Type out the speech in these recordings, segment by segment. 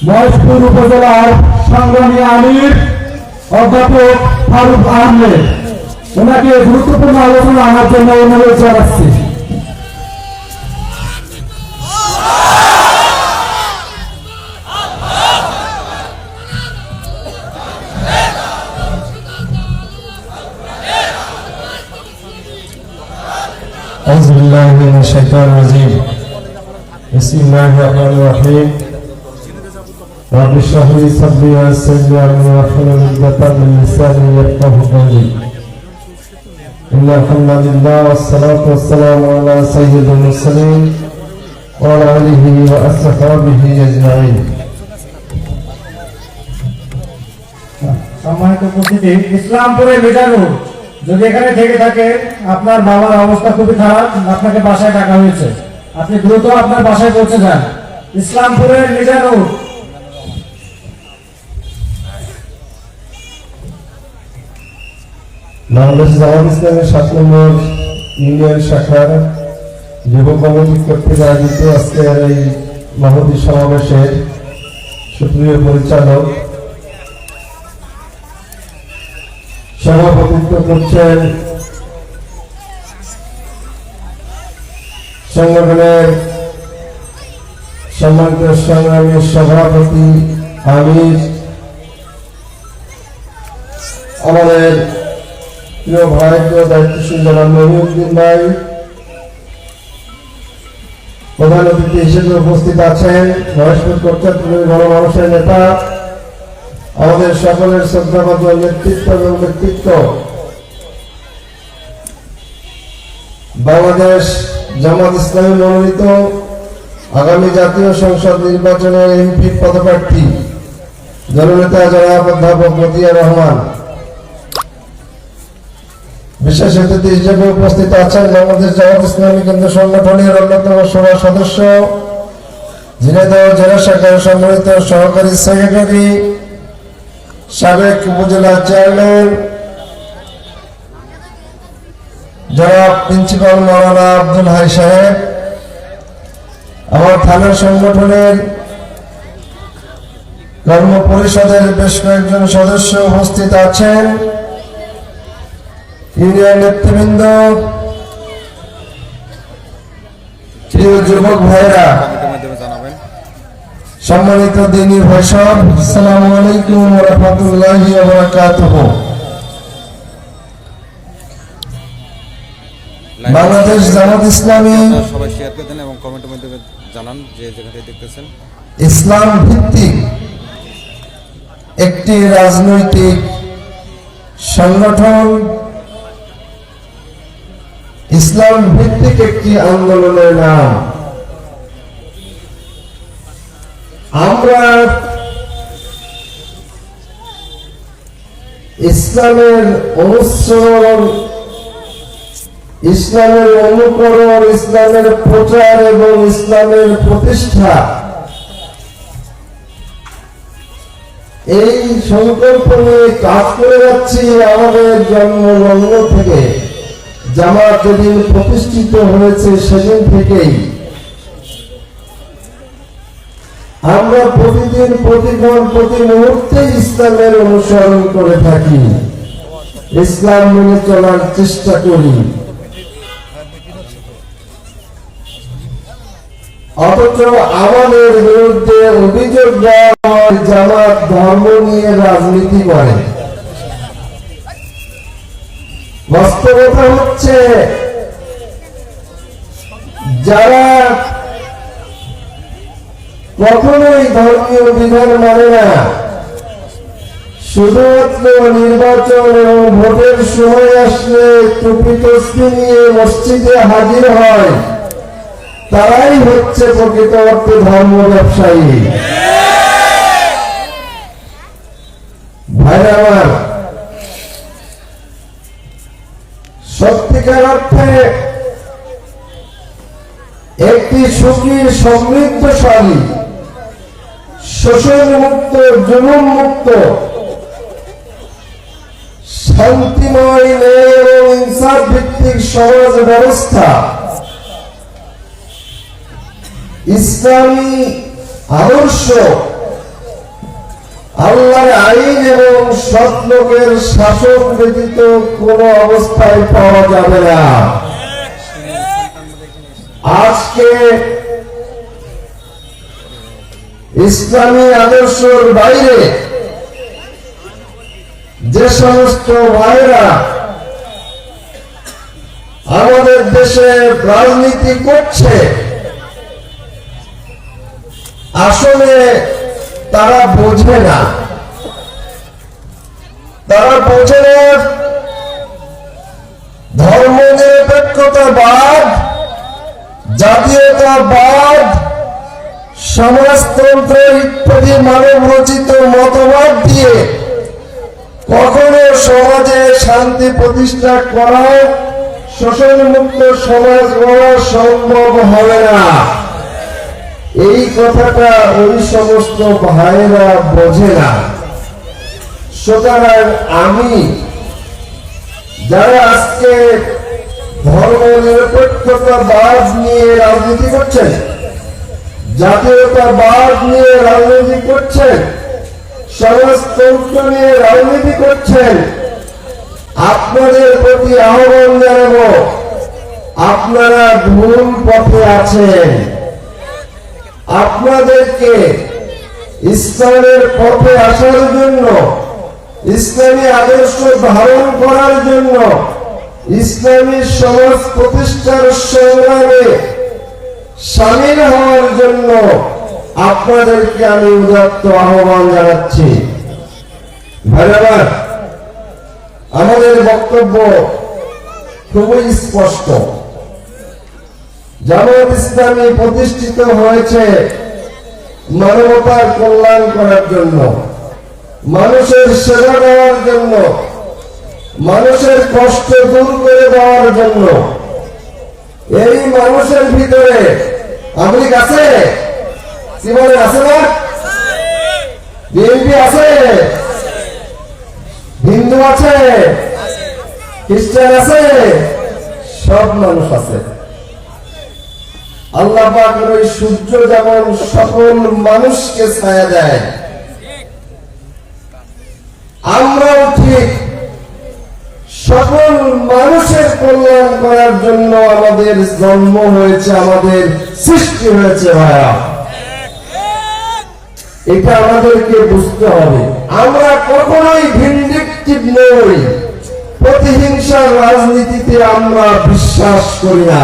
মহেশপুর উপজেলার সংগ্রামী আমির অধ্যাপক ফারুক আহমেদ ওনাকে গুরুত্বপূর্ণ আলোচনা আনার জন্য অনুরোধ জানাচ্ছি أعوذ بالله من الشيطان الرجيم بسم الله الرحمن الرحيم رب اشرح لي صدري ويسر لي امري واحلل عقدة من لساني يفقهوا قولي إن الحمد لله والصلاة والسلام على سيد المرسلين وعلى آله وأصحابه أجمعين সম্মানিত উপস্থিতি ইসলামপুরে মিজানুর যদি এখানে থেকে থাকে আপনার বাবার অবস্থা খুবই খারাপ আপনাকে বাসায় ডাকা হয়েছে আপনি দ্রুত আপনার বাসায় পৌঁছে যান ইসলামপুরের মিজানুর বাংলাদেশ জামাত ইসলামের সাত নম্বর ইউনিয়ন শাখার যুব কমিটি কর্তৃক আয়োজিত আজকের এই মহতি সমাবেশের সুপ্রিয় পরিচালক সভাপতিত্ব করছেন সংগঠনের সম্মানিত সংগ্রামী সভাপতি আমির, আমাদের প্রিয় ভাই প্রিয় দায়িত্বশীল জনাব মহিউদ্দিন ভাই, প্রধান অতিথি হিসেবে উপস্থিত আছেন মহেশপুর কর্তাপুরের গণমানুষের নেতা, আমাদের সকলের শ্রদ্ধাভাজ নেতৃত্ব এবং ব্যক্তিত্ব। বাংলাদেশ জামাত ইসলামী মনোনীত আগামী জাতীয় সংসদ নির্বাচনের এমপি পদপ্রার্থী, জননেতা জনাব অধ্যাপক মতিয়া রহমান। বিশেষ অতিথি হিসেবে উপস্থিত আছেন বাংলাদেশ জামাত ইসলামী কেন্দ্র সংগঠনের অন্যতম সভা সদস্য, ঝিনাইদহ জেলা শাখার সম্মানিত সহকারী সেক্রেটারি, সাবেক উপজেলা চেয়ারম্যান, জনাব প্রিন্সিপাল মৌলানা আব্দুল হাই সাহেব, আমার থানার সংগঠনের কর্ম পরিষদের বেশ কয়েকজন সদস্য উপস্থিত আছেন। ইউনিয়ন নেতৃবৃন্দ প্রিয় যুবক ভাইরা সম্মানিত দিনী ভাষণ আসসালামু আলাইকুম রহমতুল্লাহি বারাকাতুহ। বাংলাদেশ জামাত ইসলামী সবাই শেয়ার করে দেন এবং কমেন্টের মাধ্যমে জানান যে যেখান থেকে দেখতেছেন। ইসলাম ভিত্তিক একটি রাজনৈতিক সংগঠন ইসলাম ভিত্তিক একটি আন্দোলনের নাম। আমরা ইসলামের অনুসরণ, ইসলামের অনুকরণ, ইসলামের প্রচার এবং ইসলামের প্রতিষ্ঠা এই সংকল্প নিয়ে কাজ করে যাচ্ছি আমাদের জন্মলগ্ন থেকে। জামাত যেদিন প্রতিষ্ঠিত হয়েছে সেদিন থেকেই, আমরা প্রতিদিন, প্রতিক্ষণ, প্রতি মুহূর্তে ইসলামের অনুসরণ করে থাকি। ইসলাম মেনে চলার চেষ্টা করি। অথচ আমাদের বিরুদ্ধে অভিযোগ দেওয়া জামাত ধর্ম নিয়ে রাজনীতি করে। বাস্তবতা হচ্ছে যারা কখনোই ধর্মীয় বিধান মানে না, শুধুমাত্র নির্বাচন এবং ভোটের সময় আসলে টুপি তসবি নিয়ে মসজিদে হাজির হয়, তারাই হচ্ছে প্রকৃত অর্থে ধর্ম ব্যবসায়ী। ভাই আমার সত্যিকার অর্থে একটি সুখী, সমৃদ্ধশালী শোষণ মুক্ত জুলুম মুক্ত শান্তিময়, ন্যায় এবং ইনসাফ ভিত্তিক সমাজ ব্যবস্থা, ইসলামী আদর্শ আল্লাহর আইন এবং সৎ লোকের শাসন ব্যতীত কোন অবস্থায় পাওয়া যাবে না। আজকে ইসলামী আদর্শের বাইরে যে সমস্ত ভাইরা আমাদের দেশে রাজনীতি করছে, আসলে তারা বোঝে না। তারা বোঝে না ধর্ম নিরপেক্ষতাবাদ জাতীয়তাবাদ, সমাজতন্ত্র ইত্যাদি মানব রচিত মতবাদ দিয়ে কখনো সমাজে শান্তি প্রতিষ্ঠা করা শোষণ মুক্ত সমাজ গড়া সম্ভব হবে না। কথাটা ওই সমস্ত ভাইরা বোঝে না। সুতরাং আমি যারা আজকে ধর্ম নিরপেক্ষতাবাদ নিয়ে রাজনীতি করছেন জাতীয়তাবাদ নিয়ে রাজনীতি করছেন সমাজতন্ত্র নিয়ে রাজনীতি করছেন আপনাদের প্রতি আহ্বান জানাব, আপনারা ভুল পথে আছেন। আপনাদেরকে ইসলামের পথে আসার জন্য, ইসলামী আদর্শ ধারণ করার জন্য, ইসলামী সমাজ প্রতিষ্ঠার সংগ্রামে সামিল হওয়ার জন্য আপনাদেরকে আমি উদাত্ত আহ্বান জানাচ্ছি। আমাদের বক্তব্য খুবই স্পষ্ট। জামাত ইসলামী প্রতিষ্ঠিত হয়েছে মানবতার কল্যাণ করার জন্য, মানুষের সেবা দেওয়ার জন্য, মানুষের কষ্ট দূর করে দেওয়ার জন্য। এই মানুষের ভিতরে আমেরিক আছে? বলে আছে না? বিএনপি আছে? হিন্দু আছে? খ্রিস্টান আছে? সব মানুষ আছে। আল্লাহ পাকের ওই সূর্য যেমন সকল মানুষকে ছায়া দেয়, আমরাও ঠিক সকল মানুষের কল্যাণ করার জন্য আমাদের জন্ম হয়েছে, আমাদের সৃষ্টি হয়েছে ভাইয়া। এটা আমাদেরকে বুঝতে হবে। আমরা কখনোই ভিন্ডিকটিভ নই। প্রতিহিংসার রাজনীতিতে আমরা বিশ্বাস করি না।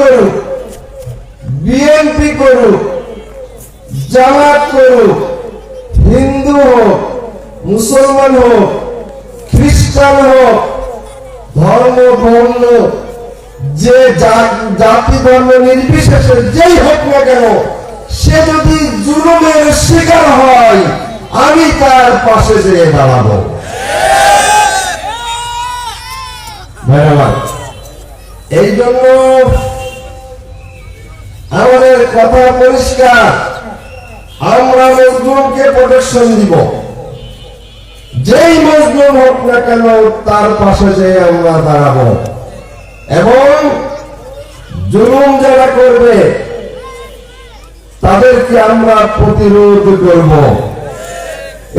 করুক, বিএনপি করুক, জামাত করুক, হিন্দু হোক, মুসলমান হোক, খ্রিস্টান হোক, ধর্ম, বর্ণ, যে জাতি ধর্ম নির্বিশেষে যেই হোক না কেন, সে যদি জুলুমের শিকার হয়, আমি তার পাশে যেয়ে দাঁড়াবো। ধন্যবাদ। এই জন্য আমাদের কথা পরিষ্কার। আমরা মজলুমকে প্রোটেকশন দিব। যেই মজলুম হোক না কেন, তার পাশে যে আমরা দাঁড়াবো। এবং জুলুম যারা করবে, তাদেরকে আমরা প্রতিরোধ করব।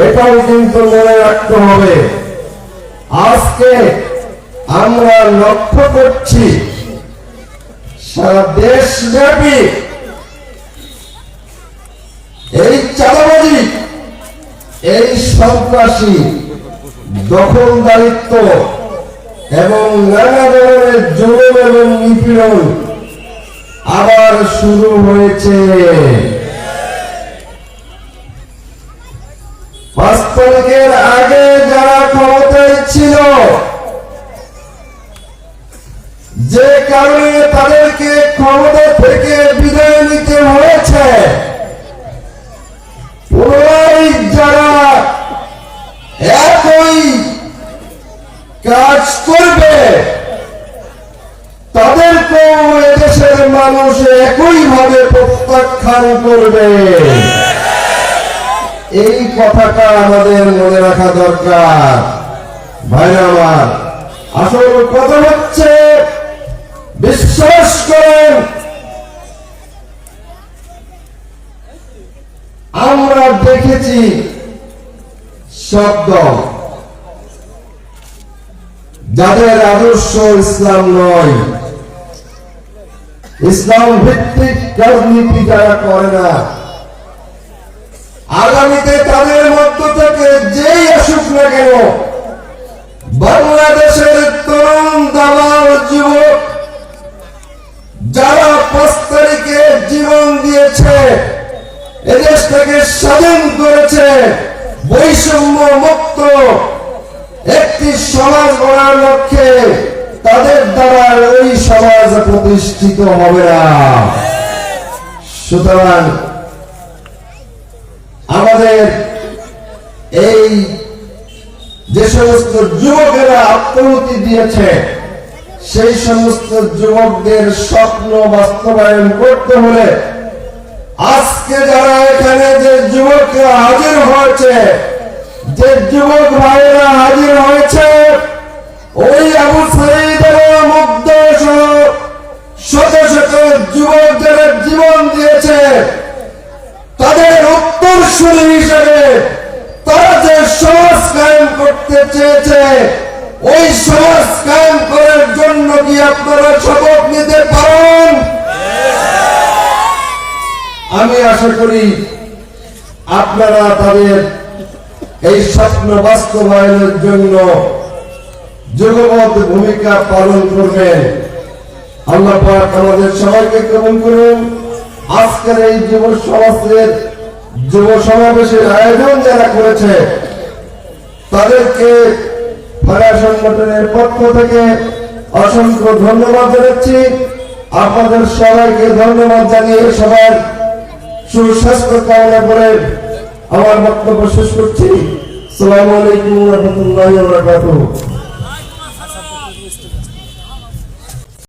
এটাও কিন্তু মনে রাখতে হবে। আজকে আমরা লক্ষ্য করছি সারা দেশব্যাপী এই চাঁদাবাজি, এই সন্ত্রাসী, দখলদারিত্ব এবং নানা ধরনের জুলুম এবং নিপীড়ন আবার শুরু হয়েছে। যে কারণে তাদেরকে ক্ষমতা থেকে বিদায় নিতে হয়েছে। যারা একই কাজ করবে, তাদেরকেও এদেশের মানুষ একইভাবে প্রত্যাখ্যান করবে। এই কথাটা আমাদের মনে রাখা দরকার। ভাই আমার, আসল কথা হচ্ছে বিশ্বাস করেন। আমরা দেখেছি শব্দ। যাদের আদর্শ ইসলাম নয়, ইসলাম ভিত্তিক রাজনীতি যারা করে না, আগামীতে তাদের মধ্য থেকে যেই আসুক না কেন বাংলাদেশের এদেশটাকে স্বাধীন করেছে বৈষম্য মুক্ত একটি সমাজ গড়ার লক্ষ্যে তাদের দ্বারা ওই সমাজ প্রতিষ্ঠিত হবে না। সুতরাং আমাদের এই যে সমস্ত যুবকেরা আত্মহতি দিয়েছে, সেই সমস্ত যুবকদের স্বপ্ন বাস্তবায়ন করতে হলে যে যুবকরা হাজির হয়েছে, যে যুবক ভাইয়েরা হাজির হয়েছে, ওই আবু সাইদের মুগ্ধ শত শত জীবন দিয়েছে। তাদের হিসেবে তারা যে সমাজ কায়েম করতে চেয়েছে, ওই সমাজ কায়েম করার জন্য কি আপনারা শপথ নিতে পারেন? আমি আশা করি আপনারা তাদের এই স্বপ্ন বাস্তবায়নের জন্য যুগবদ্ধ ভূমিকা পালন করবেন। আল্লাহ পাক আমাদের সবাইকে কবুল করুন? আজকের এই যুব সমাজের যুব সমাবেশের আয়োজন যারা করেছে, তাদেরকে ফায়ার সংগঠনের পক্ষ থেকে অসংখ্য ধন্যবাদ জানাচ্ছি। আপনাদের সবাইকে ধন্যবাদ জানিয়ে সবার সুস্বাস্থ্য কামনা করে আমার বক্তব্য শেষ করছি। সালামালাইকুম রহমতুল্লাহ